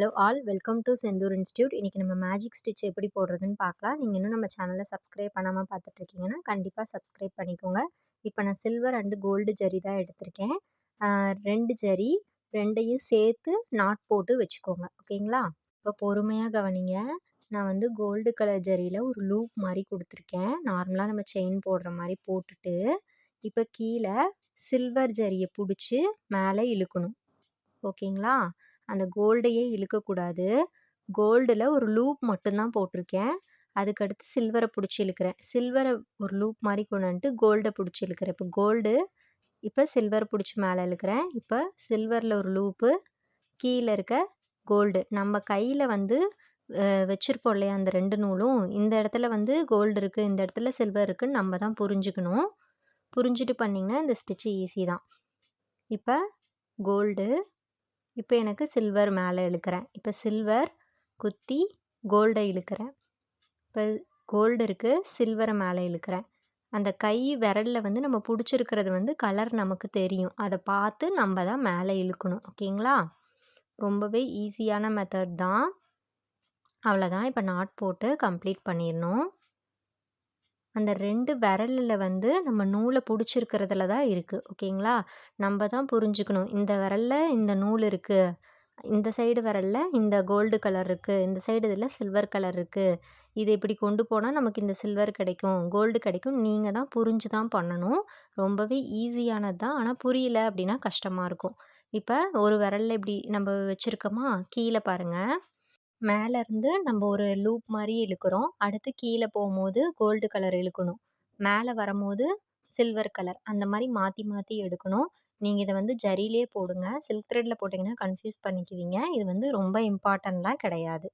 Hello all welcome to Senthur institute இன்றைக்கி நம்ம magic stitch எப்படி போடுறதுன்னு பார்க்கலாம். நீங்கள் இன்னும் நம்ம சேனலை சப்ஸ்கிரைப் பண்ணாமல் பார்த்துட்ருக்கீங்கன்னா கண்டிப்பாக சப்ஸ்கிரைப் பண்ணிக்கோங்க. இப்போ நான் சில்வர் அண்டு கோல்டு ஜரி தான் எடுத்திருக்கேன். ரெண்டு ஜரி ரெண்டையும் சேர்த்து நாட் போட்டு வச்சுக்கோங்க. ஓகேங்களா? இப்போ பொறுமையாக கவனிங்க. நான் வந்து கோல்டு கலர் ஜரியில் ஒரு லூப் மாதிரி கொடுத்துருக்கேன். நார்மலாக நம்ம செயின் போடுற மாதிரி போட்டுட்டு இப்போ கீழே சில்வர் ஜரியை பிடிச்சி மேலே இழுக்கணும். ஓகேங்களா? அந்த கோல்டையே இழுக்கக்கூடாது. கோல்டில் ஒரு லூப் மட்டும்தான் போட்டிருக்கேன். அதுக்கடுத்து சில்வரை பிடிச்சி இழுக்கிறேன். சில்வரை ஒரு லூப் மாதிரி கொண்டு வந்துட்டு கோல்டை பிடிச்சி இழுக்கிறேன். இப்போ கோல்டு இப்போ சில்வர் பிடிச்சி மேலே இழுக்கிறேன். இப்போ சில்வரில் ஒரு லூப்பு கீழே இருக்க கோல்டு. நம்ம கையில் வந்து வச்சுருப்போம் இல்லையா அந்த ரெண்டு நூலும். இந்த இடத்துல வந்து கோல்டு இருக்குது இந்த இடத்துல சில்வர் இருக்குதுன்னு நம்ம தான் புரிஞ்சுக்கணும். புரிஞ்சுட்டு பண்ணிங்கன்னா இந்த ஸ்டிச்சு ஈஸி தான். இப்போ கோல்டு இப்போ எனக்கு சில்வர் மேலே இழுக்கிறேன். இப்போ சில்வர் குத்தி கோல்டை இழுக்கிறேன். இப்போ கோல்டு இருக்குது சில்வரை மேலே இழுக்கிறேன். அந்த கை விரலில் வந்து நம்ம பிடிச்சிருக்கிறது வந்து கலர் நமக்கு தெரியும். அதை பார்த்து நம்ம தான் மேலே இழுக்கணும். ஓகேங்களா? ரொம்பவே ஈஸியான மெத்தட் தான். அவ்வளோதான் இப்போ நாட் போட்டு கம்ப்ளீட் பண்ணிடணும். அந்த ரெண்டு விரலில் வந்து நம்ம நூலை பிடிச்சிருக்கிறதுல தான் இருக்குது ஓகேங்களா? நம்ம தான் புரிஞ்சுக்கணும். இந்த விரலில் இந்த நூல் இருக்குது இந்த சைடு விரலில் இந்த கோல்டு கலர் இருக்குது இந்த சைடு இதில் சில்வர் கலர் இருக்குது இது இப்படி கொண்டு போனால் நமக்கு இந்த சில்வர் கிடைக்கும் கோல்டு கிடைக்கும். நீங்கள் தான் புரிஞ்சு தான் பண்ணணும். ரொம்பவே ஈஸியானது தான். ஆனால் புரியல அப்படின்னா கஷ்டமாக இருக்கும். இப்போ ஒரு விரலில் இப்படி நம்ம வச்சுருக்கோமா? கீழே பாருங்கள் மேலேருந்து நம்ம ஒரு லூப் மாதிரி இழுக்கிறோம். அடுத்து கீழே போகும்போது கோல்டு கலர் இழுக்கணும். மேலே வரும்போது சில்வர் கலர். அந்த மாதிரி மாற்றி மாற்றி எடுக்கணும். நீங்கள் இதை வந்து ஜரியிலே போடுங்க. சில்க் த்ரெட்டில் போட்டிங்கன்னா கன்ஃப்யூஸ் பண்ணிக்குவீங்க. இது வந்து ரொம்ப இம்பார்ட்டன்ட்லாம் கிடையாது.